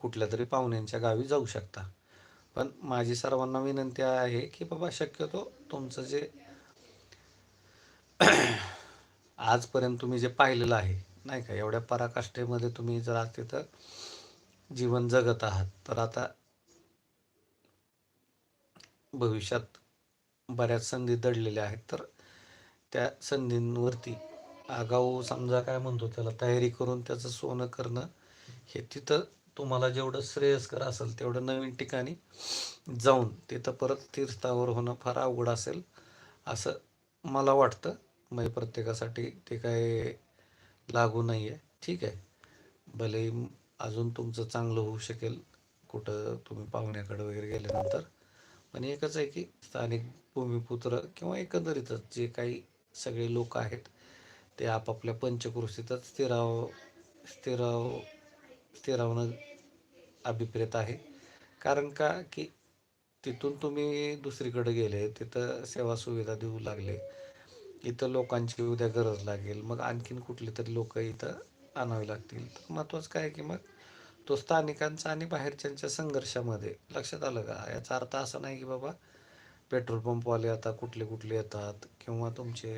कुठल्या तरी पाहुण्यांच्या गावी जाऊ शकता. पण माझी सर्वांना विनंती आहे की बाबा शक्यतो तुमचं जे आजपर्यंत तुम्ही जे पाहिलेलं आहे नाही का एवढ्या पराकाष्ठेमध्ये तुम्ही जर आज तिथं जीवन जगत आहात. तर आता भविष्यात बऱ्याच संधी दडलेल्या आहेत. तर त्या संधींवरती आगाऊ समजा काय म्हणतो त्याला तयारी करून त्याचं सोनं करणं हे तिथं तुम्हाला जेवढं श्रेयस्कर असेल तेवढं नवीन ठिकाणी जाऊन तिथं परत तीर्थावर होणं फार अवघड असेल असं मला वाटतं. म्हणजे प्रत्येकासाठी ते काय लागू नाही आहे ठीक आहे. भले अजून तुमचं चांगलं होऊ शकेल कुठं तुम्ही पाहुण्याकडे वगैरे गेल्यानंतर. पण एकच आहे की स्थानिक भूमिपुत्र किंवा एकंदरीतच जे काही सगळे लोक आहेत ते आपापल्या पंचकृषीतच स्थिराव स्थिराव स्थिरावणं अभिप्रेत आहे. कारण का की तिथून तुम्ही दुसरीकडे गेले तिथं सेवा सुविधा देऊ लागले. इथं लोकांची उद्या गरज लागेल. मग आणखीन कुठले तरी लोक इथं आणावी लागतील. तर महत्त्वाचं काय की मग तो स्थानिकांचा आणि बाहेरच्यांच्या संघर्षामध्ये लक्षात आलं का? याचा अर्थ असा नाही की बाबा पेट्रोल पंपवाले आता कुठले कुठले येतात किंवा तुमचे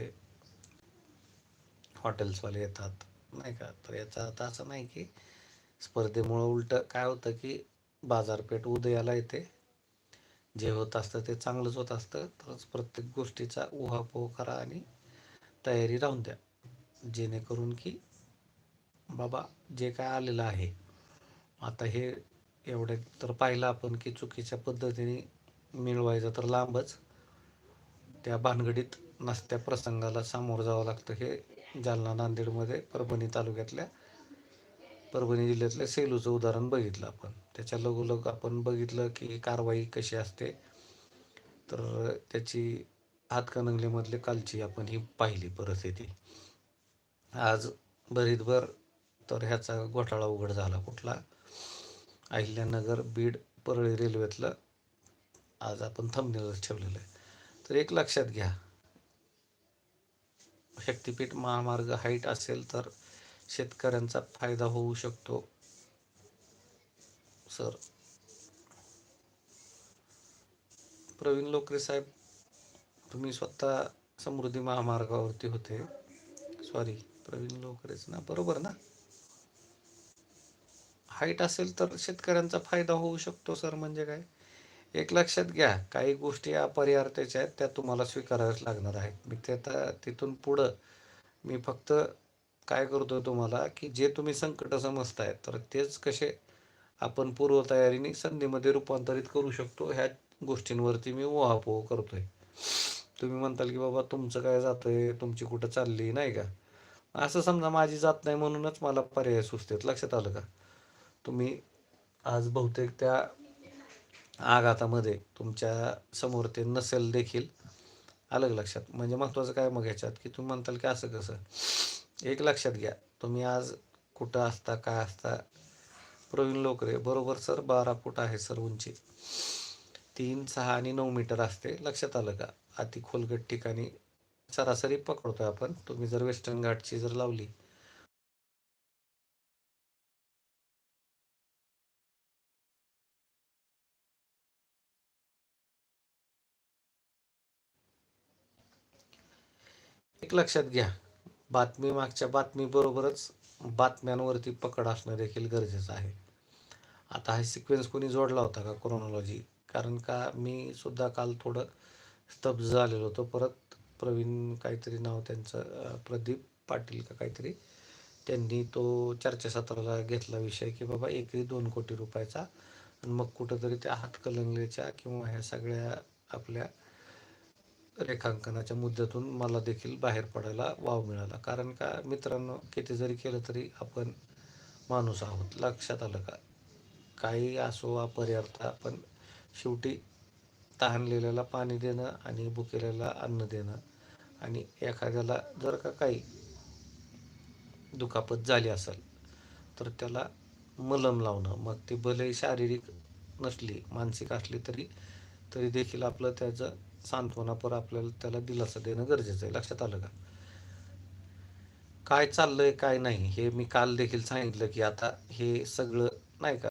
हॉटेल्सवाले येतात. नाही का? तर याचा अर्थ असा नाही की स्पर्धेमुळं उलटं काय होतं की बाजारपेठ उदयाला येते. जे होत असतं ते चांगलंच होत असतं. तरच प्रत्येक गोष्टीचा उहापोह करा आणि तयारी राहून द्या. जेणेकरून की बाबा जे काय आलेलं आहे. आता हे एवढे तर पाहिलं आपण की चुकीच्या पद्धतीने मिळवायचं तर लांबच. त्या भानगडीत नसत्या प्रसंगाला सामोरं जावं लागतं हे जालना नांदेडमध्ये परभणी तालुक्यातल्या परभणी जिल्ह्यातल्या सेलूचं उदाहरण बघितलं आपण. त्याच्या लगोलग आपण बघितलं की कारवाई कशी असते. तर त्याची हातकणंगलेमधले कालची आपण ही पाहिली परिस्थिती. आज भरीतभर तर ह्याचा घोटाळा उघड झाला कुठला? अहिल्यानगर बीड परळी रेल्वेतलं आज आपण थंबनेलच ठेवलेलं आहे. तर एक लक्षात घ्या. शक्तिपीठ महामार्ग हाईट असेल तर शेतकऱ्यांचा फायदा होऊ शकतो सर. प्रवीण लोकरे साहेब तुम्ही स्वतः समृद्धी महामार्गावरती होते. सॉरी प्रवीण लोकरेच ना. बरोबर ना? हाईट असेल तर शेतकऱ्यांचा फायदा होऊ शकतो सर म्हणजे काय? एक लक्षात घ्या काही गोष्टी अपरिहार्याच्या आहेत त्या तुम्हाला स्वीकाराव्याच लागणार आहेत. मी ते आता तिथून पुढं मी फक्त काय करतो तुम्हाला की जे तुम्ही संकट समजताय तर तेच कसे आपण पूर्वतयारीने संधीमध्ये रूपांतरित करू शकतो ह्या गोष्टींवरती मी ओहापोह करतोय. तुम्ही म्हणताल की बाबा तुमचं काय जातंय तुमची कुठं चालली नाही का? असं समजा माझी जात नाही म्हणूनच मला पर्याय सुचतेत. लक्षात आलं का? तुम्ही आज बहुतेक त्या आघातामध्ये तुमच्यासमोर ते नसेल देखील. अलग लक्षात? म्हणजे महत्त्वाचं काय मग ह्याच्यात? की तुम्ही म्हणताल की असं कसं? एक लक्षात घ्या. तुम्ही आज कुठं असता काय असता? प्रवीण लोकरे बरोबर सर बारा फूट आहे सर उंची. तीन सहा आणि नऊ मीटर असते. लक्षात आलं का? अति खोलगट ठिकाणी सरासरी पकडतोय आपण. तुम्ही जर वेस्टर्न घाटची जर लावली. एक लक्षात घ्या. बातमी मागच्या बातमीबरोबरच बातम्यांवरती पकड असणं देखील गरजेचं आहे. आता हा सिक्वेन्स कोणी जोडला होता का क्रोनॉलॉजी कारण का मी सुद्धा काल थोडं स्तब्ध झालेलो होतो. परत प्रवीण काहीतरी नाव त्यांचं प्रदीप पाटील का काहीतरी त्यांनी तो चर्चासत्राला घेतला विषय की बाबा एकरी दोन कोटी रुपयाचा आणि मग कुठंतरी त्या हातकलंगलेच्या किंवा ह्या सगळ्या आपल्या रेखांकनाच्या मुद्द्यातून मला देखील बाहेर पडायला वाव मिळाला. कारण का मित्रांनो किती जरी केलं तरी आपण माणूस आहोत. लक्षात आलं का? काही असो अपर्यार्थ आपण शेवटी तहानलेल्याला पाणी देणं आणि भुकेल्याला अन्न देणं आणि एखाद्याला जर का काही दुखापत झाली असेल तर त्याला मलम लावणं. मग ती भले शारीरिक नसली मानसिक असली तरी तरी देखील आपलं त्याचं सांत्वनापर आपल्याला त्याला दिलासा देणं गरजेचं आहे. लक्षात आलं का? काय चाललंय काय नाही हे मी काल देखील सांगितलं की आता हे सगळं नाही का